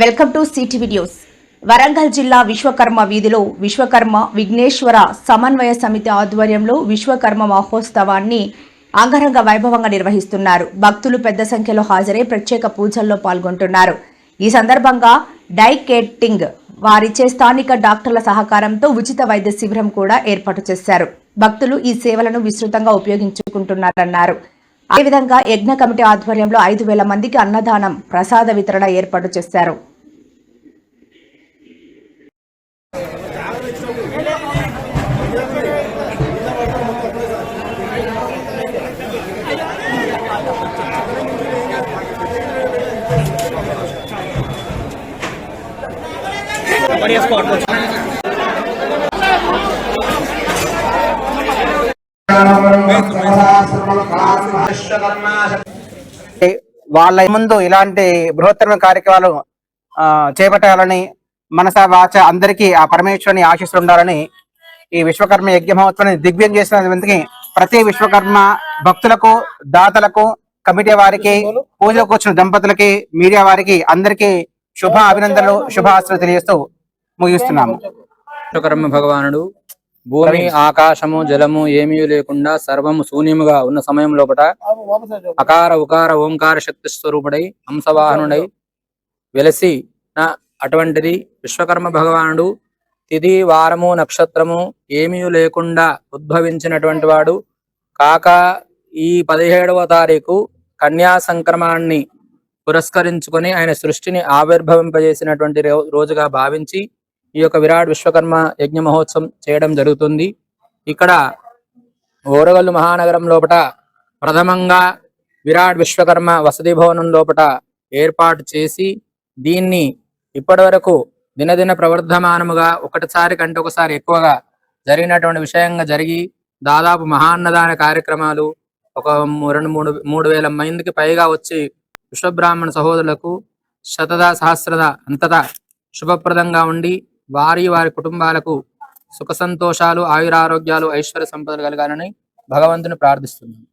Welcome to CTV news Warangal జిల్లా విశ్వకర్మ వీధిలో విశ్వకర్మ విఘ్నేశ్వర సమన్వయ సమితి ఆధ్వర్యంలో విశ్వకర్మ మహోత్సవాన్ని అంగరంగ వైభవంగా నిర్వహిస్తున్నారు. భక్తులు పెద్ద సంఖ్యలో హాజరై ప్రత్యేక పూజల్లో పాల్గొంటున్నారు. ఈ సందర్భంగా డైకేటింగ్ వారిచే స్థానిక డాక్టర్ల సహకారంతో ఉచిత వైద్య శిబిరం కూడా ఏర్పాటు చేశారు. భక్తులు ఈ సేవలను విస్తృతంగా ఉపయోగించుకుంటున్నారన్నారు. అదేవిధంగా యజ్ఞ కమిటీ ఆధ్వర్యంలో ఐదు వేల మందికి అన్నదానం ప్రసాద వితరణ ఏర్పాటు చేశారు? స్పాట్ వాళ్ళ ముందు ఇలాంటి బృహత్తర కార్యక్రమాలు ఆ, చేపట్టాలని మనస వాచ అందరికీ ఆ పరమేశ్వరుని ఆశిస్తుండాలని ఈ విశ్వకర్మ యజ్ఞ మహోత్సవాన్ని దిగ్విజయం చేసినందుకు ప్రతి విశ్వకర్మ భక్తులకు దాతలకు కమిటీ వారికి పూజలకు వచ్చిన దంపతులకి మీడియా వారికి అందరికీ శుభ అభినందనలు శుభాస్తులు తెలియజేస్తూ ముగిస్తున్నాము. విశ్వకర్మ భగవానుడు భూమి ఆకాశము జలము ఏమీ లేకుండా సర్వము శూన్యముగా ఉన్న సమయం లోపట అకార ఉకార ఓంకార శక్తి స్వరూపుడై హంసవాహనుడై వెలసి నా అటువంటిది విశ్వకర్మ భగవానుడు తిథి వారము నక్షత్రము ఏమీ లేకుండా ఉద్భవించినటువంటి వాడు. కాక ఈ పదిహేడవ తారీఖు కన్యా సంక్రమణాన్ని పురస్కరించుకొని ఆయన సృష్టిని ఆవిర్భవింపజేసినటువంటి రో- రోజుగా భావించి ఈ యొక్క విరాట్ విశ్వకర్మ యజ్ఞ మహోత్సవం చేయడం జరుగుతుంది. ఇక్కడ ఓరగల్లు మహానగరం లోపట ప్రథమంగా విరాట్ విశ్వకర్మ వసతి భవనం లోపట ఏర్పాటు చేసి దీన్ని ఇప్పటి వరకు దినదిన ప్రవర్ధమానముగా ఒకటిసారి కంటే ఒకసారి ఎక్కువగా జరిగినటువంటి విషయంగా జరిగి దాదాపు మహాన్నదాన కార్యక్రమాలు ఒక రెండు మూడు మూడు వేల మందికి పైగా వచ్చి విశ్వబ్రాహ్మణ సహోదరులకు శతద సహస్రద అంతటా శుభప్రదంగా ఉండి వారి వారి కుటుంబాలకు సుఖ సంతోషాలు ఆయురారోగ్యాలు ఐశ్వర్య సంపదలు కలగాలని భగవంతుని ప్రార్థిస్తున్నాను